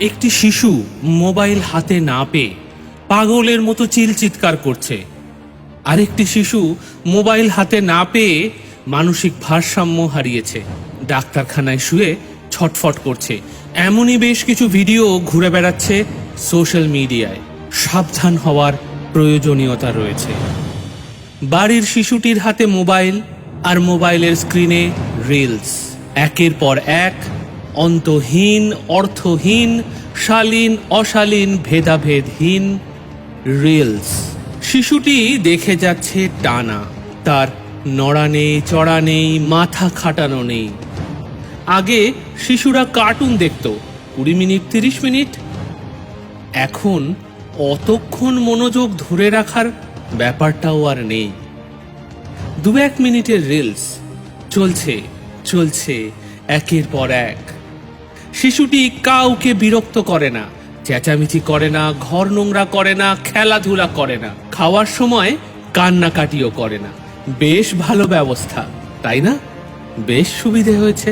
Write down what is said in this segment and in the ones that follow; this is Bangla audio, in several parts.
একটি শিশু মোবাইল হাতে না পেয়ে পাগলের মতো চিল চিৎকার করছে। আরেকটি শিশু মোবাইল হাতে না পেয়ে মানসিক ভারসাম্য হারিয়েছে। ডাক্তারখানায় শুয়ে ছটফট করছে। এমনই বেশ কিছু ভিডিও ঘুরে বেড়াচ্ছে সোশ্যাল মিডিয়ায়। সাবধান হওয়ার প্রয়োজনীয়তা রয়েছে। বাড়ির শিশুটির হাতে মোবাইল আর মোবাইলের স্ক্রিনে রিলস। একের পর এক অন্তহীন, অর্থহীন, শালীন, অশালীন, ভেদাভেদহীন রিলস শিশুটি দেখে যাচ্ছে টানা। তার নড়া নেই, চড়া নেই, মাথা খাটানো নেই। আগে শিশুরা কার্টুন দেখত। কুড়ি মিনিট, তিরিশ মিনিট। এখন অতক্ষণ মনোযোগ ধরে রাখার ব্যাপারটাও আর নেই। দু এক মিনিটের রিলস চলছে চলছে, একের পর এক। শিশুটি কাউকে বিরক্ত করে না, চেঁচামেচি করে না, ঘর নোংরা করে না, খেলাধুলা করে না, খাওয়ার সময় কান্নাকাটিও করে না। বেশ ভালো ব্যবস্থা, তাই না? বেশ সুবিধে হয়েছে।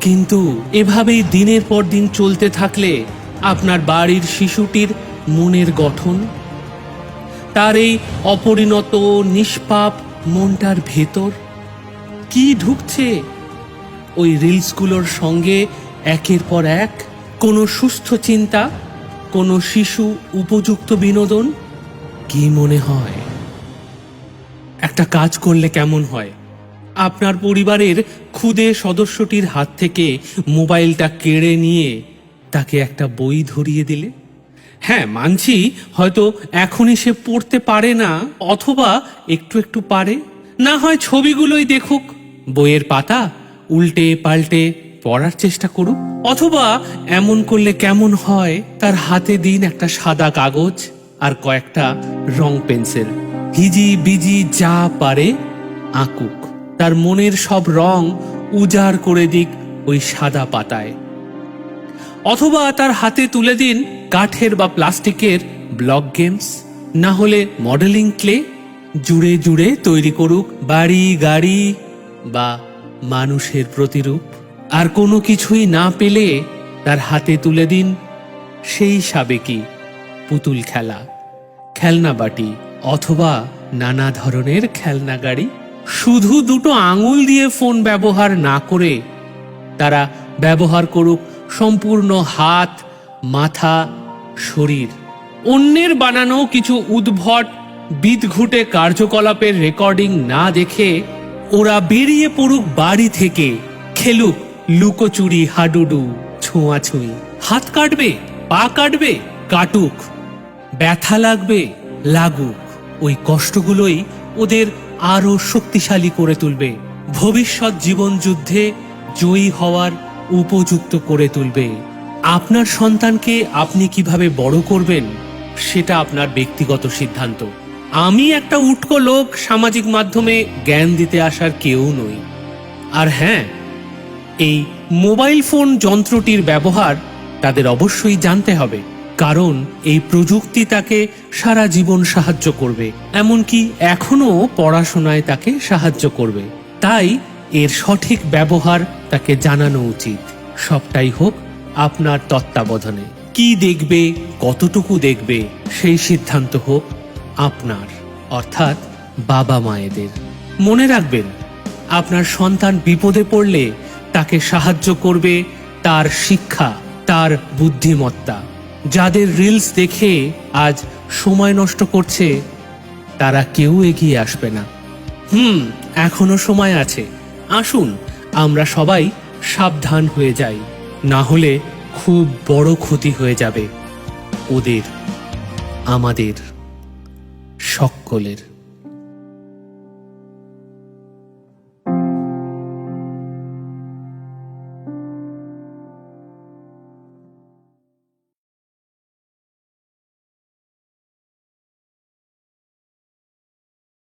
কিন্তু এভাবেই দিনের পর দিন চলতে থাকলে আপনার বাড়ির শিশুটির মনের গঠন, তার এই অপরিণত, নিষ্পাপ মনটার ভেতর কি ঢুকছে? ওই রিলসগুলোর সঙ্গে একের পর এক, কোনো সুস্থ চিন্তা, কোনো শিশু উপযুক্ত বিনোদন? কি মনে হয়? একটা কাজ করলে কেমন হয়? আপনার পরিবারের ক্ষুদে সদস্যটির হাত থেকে মোবাইলটা কেড়ে নিয়ে তাকে একটা বই ধরিয়ে দিলে? হ্যাঁ মানছি, হয়তো এখনই সে পড়তে পারে না, অথবা একটু একটু পারে। না হয় ছবিগুলোই দেখুক, বইয়ের পাতা উল্টে পাল্টে পড়ার চেষ্টা করুক, অথবা এমন করলে কেমন হয়, তার হাতে দিন একটা সাদা কাগজ আর কয়েকটা রং পেন্সিল। হিজি বিজি যা পারে আঁকুক। তার মনের সব রং উজাড় করে দিক ওই সাদা পাতায়। অথবা তার হাতে তুলে দিন কাঠের বা প্লাস্টিকের ব্লক গেমস। না হলে মডেলিং ক্লে জুড়ে জুড়ে তৈরি করুক বাড়ি গাড়ি বা মানুষের প্রতিরূপ। আর কোনো কিছুই না পেলে তার হাতে তুলে দিন সেই সাবেকি পুতুল খেলা, খেলনা বাটি অথবা নানা ধরনের খেলনা গাড়ি। শুধু দুটো আঙুল দিয়ে ফোন ব্যবহার না করে তারা ব্যবহার করুক সম্পূর্ণ হাত, মাথা, শরীর। অন্যের বানানো কিছু উদ্ভট, বিদঘুটে কার্যকলাপের রেকর্ডিং না দেখে ওরা বেরিয়ে পড়ুক বাড়ি থেকে, খেলুক লুকোচুরি, হাডুডু, ছোঁয়াছুঁই। হাত কাটবে, পা কাটবে, কাটুক। ব্যথা লাগবে, লাগুক। ওই কষ্টগুলোই ওদের আরও শক্তিশালী করে তুলবে। ভবিষ্যৎ জীবন যুদ্ধে জয়ী হওয়ার উপযুক্ত করে তুলবে। আপনার সন্তানকে আপনি কীভাবে বড় করবেন, সেটা আপনার ব্যক্তিগত সিদ্ধান্ত। আমি একটা উটকো লোক সামাজিক মাধ্যমে জ্ঞান দিতে আসার কেউ নই। আর হ্যাঁ এই মোবাইল ফোন যন্ত্রটির ব্যবহার তাদের অবশ্যই জানতে হবে, কারণ এই প্রযুক্তি তাকে সারা জীবন সাহায্য করবে, এমনকি এখনও পড়াশোনায় তাকে সাহায্য করবে। তাই এর সঠিক ব্যবহার তাকে জানানো উচিত। সবটাই হোক আপনার তত্ত্বাবধানে। কি দেখবে, কতটুকু দেখবে, সেই সিদ্ধান্ত হোক আপনার, অর্থাৎ বাবা মায়েদের মনে রাখবেন, আপনার সন্তান বিপদে পড়লে তাকে সাহায্য করবে তার শিক্ষা, তার বুদ্ধিমত্তা। যাদের রিলস দেখে আজ সময় নষ্ট করছে, তারা কেউ এগিয়ে আসবে না। হুম, এখনও সময় আছে। আসুন, আমরা সবাই সাবধান হয়ে যাই। না হলে খুব বড় ক্ষতি হয়ে যাবে। ওদের, আমাদের, সকলের।